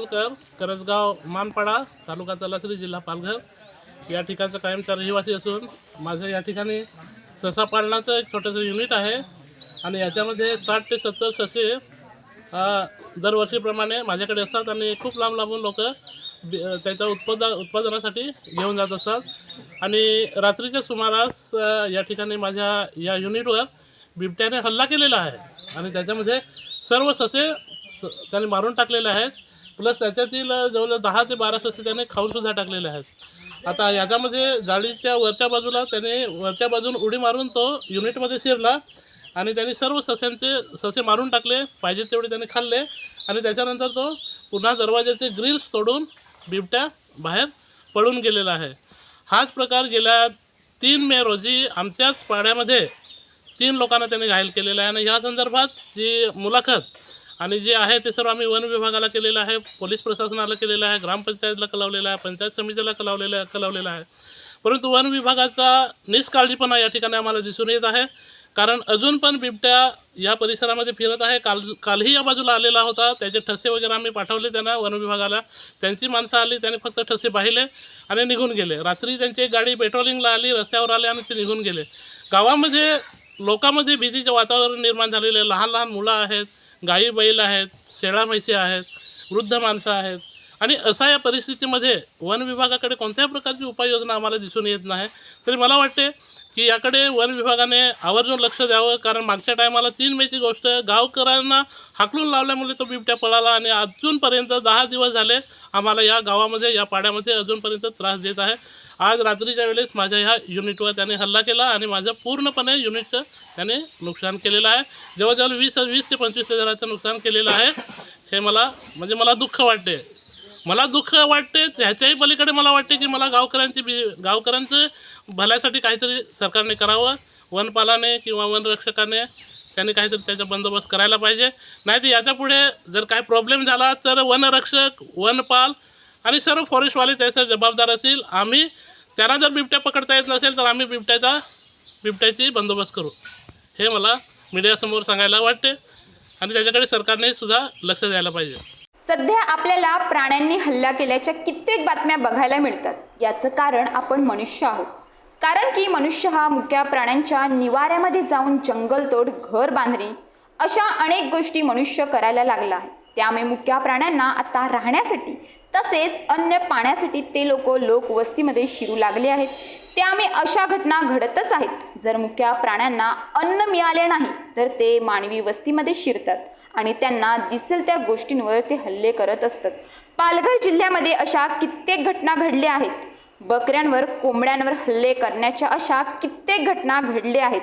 मावलकर करजगाव मानपाडा तालुका तलासरी जिल्हा पालघर. या ठिकाणचं कायमचा रहिवासी असून माझं या ठिकाणी ससा पालनाचं एक छोटंसं युनिट आहे. आणि याच्यामध्ये साठ ते सत्तर ससे दरवर्षीप्रमाणे माझ्याकडे असतात आणि खूप लांब लांबून लोक त्याच्या उत्पादा उत्पादनासाठी घेऊन जात असतात. आणि रात्रीच्या सुमारास या ठिकाणी माझ्या या युनिटवर बिबट्याने हल्ला केलेला आहे. आणि त्याच्यामध्ये सर्व ससे स- त्याने मारून टाकलेले आहेत. प्लस त्याच्यातील जवळजवळ दहा ते बारा ससे त्याने खाऊनसुद्धा टाकलेले आहेत. आता याच्यामध्ये जाळीच्या वरच्या बाजूला त्याने वरच्या बाजून उडी मारून तो युनिटमध्ये शिरला आणि त्याने सर्व सस्यांचे ससे मारून टाकले पाहिजे तेवढे त्याने खाल्ले आणि त्याच्यानंतर तो पुन्हा दरवाजाचे ग्रिल्स तोडून बिबट्या बाहेर पळून गेलेला आहे. हाच प्रकार गेल्या तीन मे रोजी आमच्याच पाड्यामध्ये तीन लोकांना त्याने घायल केलेलं आहे आणि या संदर्भात जी मुलाखत आणि जे आहे ते सर्व आम्ही वन विभागाला केलेलं आहे पोलीस प्रशासनाला केलेलं आहे ग्रामपंचायतला कलावलेलं आहे पंचायत समितीला कलावलेलं आहे कळवलेलं आहे. परंतु वन विभागाचा निष्काळजीपणा या ठिकाणी आम्हाला दिसून येत आहे. कारण अजून पण बिबट्या या परिसरामध्ये फिरत आहे. काल कालही या बाजूला आलेला होता. त्याचे ठसे वगैरे आम्ही पाठवले त्यांना वन विभागाला. त्यांची माणसं आली त्याने फक्त ठसे पाहिले आणि निघून गेले. रात्री त्यांची एक गाडी पेट्रोलिंगला आली रस्त्यावर आले आणि ते निघून गेले. गावामध्ये लोकांमध्ये भीतीचे वातावरण निर्माण झालेले लहान लहान मुलं आहेत. गाई बैल आहेत शेळा म्हैशी आहेत वृद्ध माणसं आहेत. आणि अशा या परिस्थितीमध्ये वन विभागाकडे कोणत्याही प्रकारची उपाययोजना आम्हाला दिसून येत नाही? तरी मला वाटते की याकडे वन विभागाने आवर्जून लक्ष द्यावं कारण मागच्या टायमाला तीन मेची गोष्ट गावकऱ्यांना हाकलून लावल्यामुळे तो बिबट्या पळाला आणि अजूनपर्यंत दहा दिवस झाले आम्हाला या गावामध्ये या पाड्यामध्ये अजूनपर्यंत त्रास देत आहे. आज रात्रीच्या वेळेस माझ्या ह्या युनिटवर त्याने हल्ला केला आणि माझं पूर्णपणे युनिटचं त्याने नुकसान केलेलं आहे. जवळजवळ वीस वीस ते पंचवीस हजाराचं नुकसान केलेलं आहे. हे मला म्हणजे मला दुःख वाटते मला दुःख वाटते त्याच्याही पलीकडे मला वाटते की मला गावकऱ्यांची बी गावकऱ्यांचं भल्यासाठी काहीतरी सरकारने करावं. वनपालाने किंवा वनरक्षकाने त्यांनी काहीतरी त्याचा बंदोबस्त करायला पाहिजे. नाही तर याच्यापुढे जर काय प्रॉब्लेम झाला तर वनरक्षक वनपाल आणि सर्व फॉरेस्टवाले त्याचा जबाबदार असतील. आम्ही त्याला जर बिबट्या पकडता येत नसेल तर आम्ही बिबट्याचा बिबट्याची बंदोबस्त करू. हे मला मीडियासमोर सांगायला वाटते आणि त्याच्याकडे सरकारने सुद्धा लक्ष द्यायला पाहिजे. सध्या आपल्याला प्राण्यांनी हल्ला केल्याच्या कित्येक बातम्या बघायला मिळतात. याचं कारण आपण मनुष्य आहोत. कारण की मनुष्य हा मुक्या प्राण्यांच्या निवाऱ्यामध्ये जाऊन जंगलतोड घर बांधणे अशा अनेक गोष्टी मनुष्य करायला लागला आहे. त्यामुळे मुक्या प्राण्यांना आता राहण्यासाठी तसेच अन्य पाण्यासाठी ते लोक लोकवस्तीमध्ये शिरू लागले आहेत. त्यामुळे अशा घटना घडतच आहेत. जर मुख्या प्राण्यांना अन्न मिळाले नाही तर ते मानवी वस्तीमध्ये शिरतात आणि त्यांना दिसेल त्या गोष्टींवर ते हल्ले करत असतात. पालघर जिल्ह्यामध्ये अशा कित्येक घटना घडल्या आहेत. बकऱ्यांवर कोंबड्यांवर हल्ले करण्याच्या अशा कित्येक घटना घडल्या आहेत.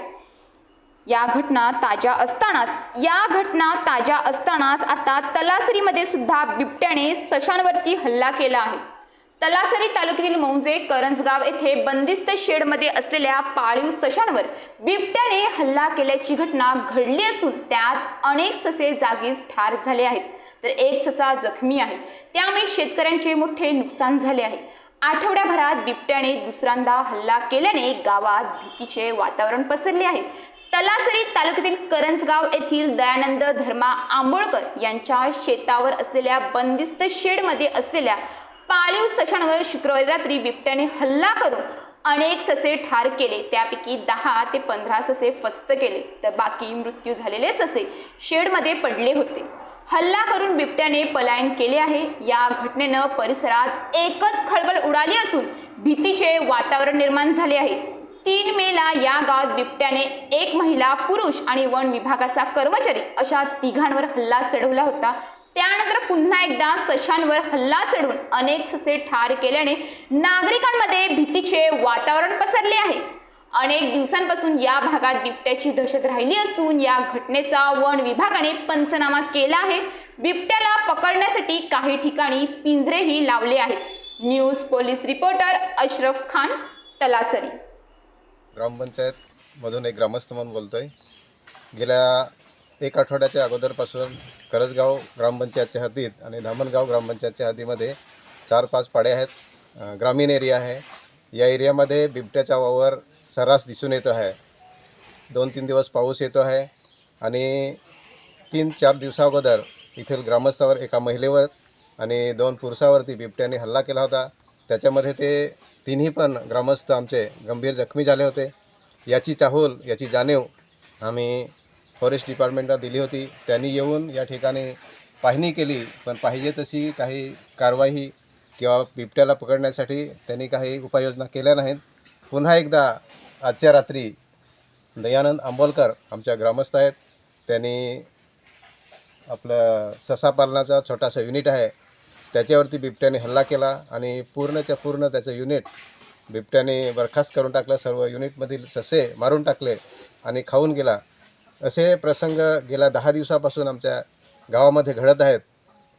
या घटना ताज्या असतानाच या घटना ताज्या असतानाच आता तलासरीमध्ये सुद्धा बिबट्याने सशांवरती हल्ला केला आहे. तलासरी तालुक्यातील मौजे करंजगाव येथे बंदिस्त शेडमध्ये असलेल्या पाळीव सशांवर बिबट्याने हल्ला केल्याची घटना घडली असून त्यात अनेक ससे जागीच ठार झाले आहेत. तर एक ससा जखमी आहे. त्यामुळे शेतकऱ्यांचे मोठे नुकसान झाले आहे. आठवड्याभरात बिबट्याने दुसऱ्यांदा हल्ला केल्याने गावात भीतीचे वातावरण पसरले आहे. तलासरी तालुक्यातील करंजगाव येथील दयानंद धर्मा आंबोळकर यांच्या शेतावर असलेल्या बंदिस्त शेडमध्ये असलेल्या पाळीव सशांवर शुक्रवारी रात्री बिबट्याने हल्ला करून अनेक ससे ठार केले. त्यापैकी दहा ते पंधरा ससे फस्त केले. तर बाकी मृत्यू झालेले ससे शेडमध्ये पडले होते. हल्ला करून बिबट्याने पलायन केले आहे. या घटनेनं परिसरात एकच खळबळ उडाली असून भीतीचे वातावरण निर्माण झाले आहे. तीन मेला या गावात बिबट्याने एक महिला पुरुष आणि वन विभागाचा कर्मचारी अशा तिघांवर हल्ला चढवला होता. त्यानंतर पुन्हा एकदा सशांवर हल्ला चढून अनेक ससे ठार केल्याने नागरिकांमध्ये भीतीचे वातावरण पसरले आहे. अनेक दिवसांपासून या भागात बिबट्याची दहशत राहिली असून या घटनेचा वन विभागाने पंचनामा केला आहे. बिबट्याला पकडण्यासाठी काही ठिकाणी पिंजरेही लावले आहेत. News police reporter Ashraf Khan Talasari. ग्रामपंचायतमधून एक ग्रामस्थ म्हणून बोलतो आहे गेल्या एक आठवड्याच्या अगोदरपासून करजगाव ग्रामपंचायतच्या हद्दीत आणि धामणगाव ग्रामपंचायतच्या हद्दीमध्ये चार पाच पाडे आहेत. ग्रामीण एरिया आहे. या एरियामध्ये बिबट्याचा वावर सर्रास दिसून येतो आहे. दोन तीन दिवस पाऊस येतो आहे आणि तीन चार दिवसाअगोदर येथील ग्रामस्थावर एका महिलेवर आणि दोन पुरुषावरती बिबट्याने हल्ला केला होता. त्याच्यामध्ये ते तिन्ही पण ग्रामस्थ आमचे गंभीर जखमी झाले होते. याची चाहूल याची जाणीव आम्ही फॉरेस्ट डिपार्टमेंटला दिली होती. त्यांनी येऊन या ठिकाणी पाहणी केली पण पाहिजे तशी काही कारवाई किंवा बिबट्याला पकडण्यासाठी त्यांनी काही उपाययोजना केल्या नाहीत. पुन्हा एकदा आजच्या रात्री दयानंद आंबोलकर आमच्या ग्रामस्थ आहेत. त्यांनी आपलं ससा पालनाचा छोटासा युनिट आहे. त्याच्यावरती बिबट्याने हल्ला केला आणि पूर्णच्या पूर्ण त्याचं युनिट बिबट्याने बरखास्त करून टाकलं सर्व युनिटमधील ससे मारून टाकले आणि खाऊन गेला. असे प्रसंग गेल्या दहा दिवसापासून आमच्या गावामध्ये घडत आहेत.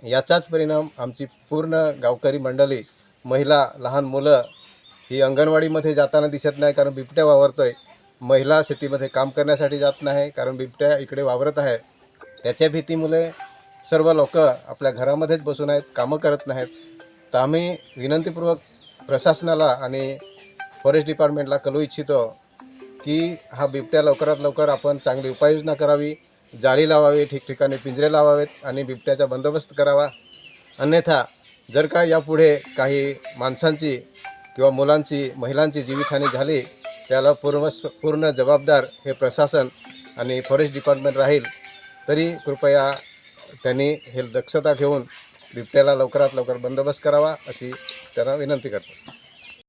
याचाच परिणाम आमची पूर्ण गावकरी मंडळी महिला लहान मुलं ही अंगणवाडीमध्ये जाताना दिसत नाही कारण बिबट्या वावरतो आहे महिला शेतीमध्ये काम करण्यासाठी जात नाही कारण बिबट्या इकडे वावरत आहे. त्याच्या भीतीमुळे सर्व लोक आपल्या घरामध्येच बसून आहेत कामं करत नाहीत. तर आम्ही विनंतीपूर्वक प्रशासनाला आणि फॉरेस्ट डिपार्टमेंटला कळू इच्छितो की हा बिबट्या लवकरात लवकर आपण चांगली उपाययोजना करावी जाळी लावावी ठिकठिकाणी पिंजरे लावावेत आणि बिबट्याचा बंदोबस्त करावा. अन्यथा जर का यापुढे काही माणसांची किंवा मुलांची महिलांची जीवितहानी झाली त्याला पूर्ण पूर्ण जबाबदार हे प्रशासन आणि फॉरेस्ट डिपार्टमेंट राहील. तरी कृपया त्यांनी हे दक्षता घेऊन बिबट्याला लवकरात लवकर बंदोबस्त करावा अशी त्यांना विनंती करतो.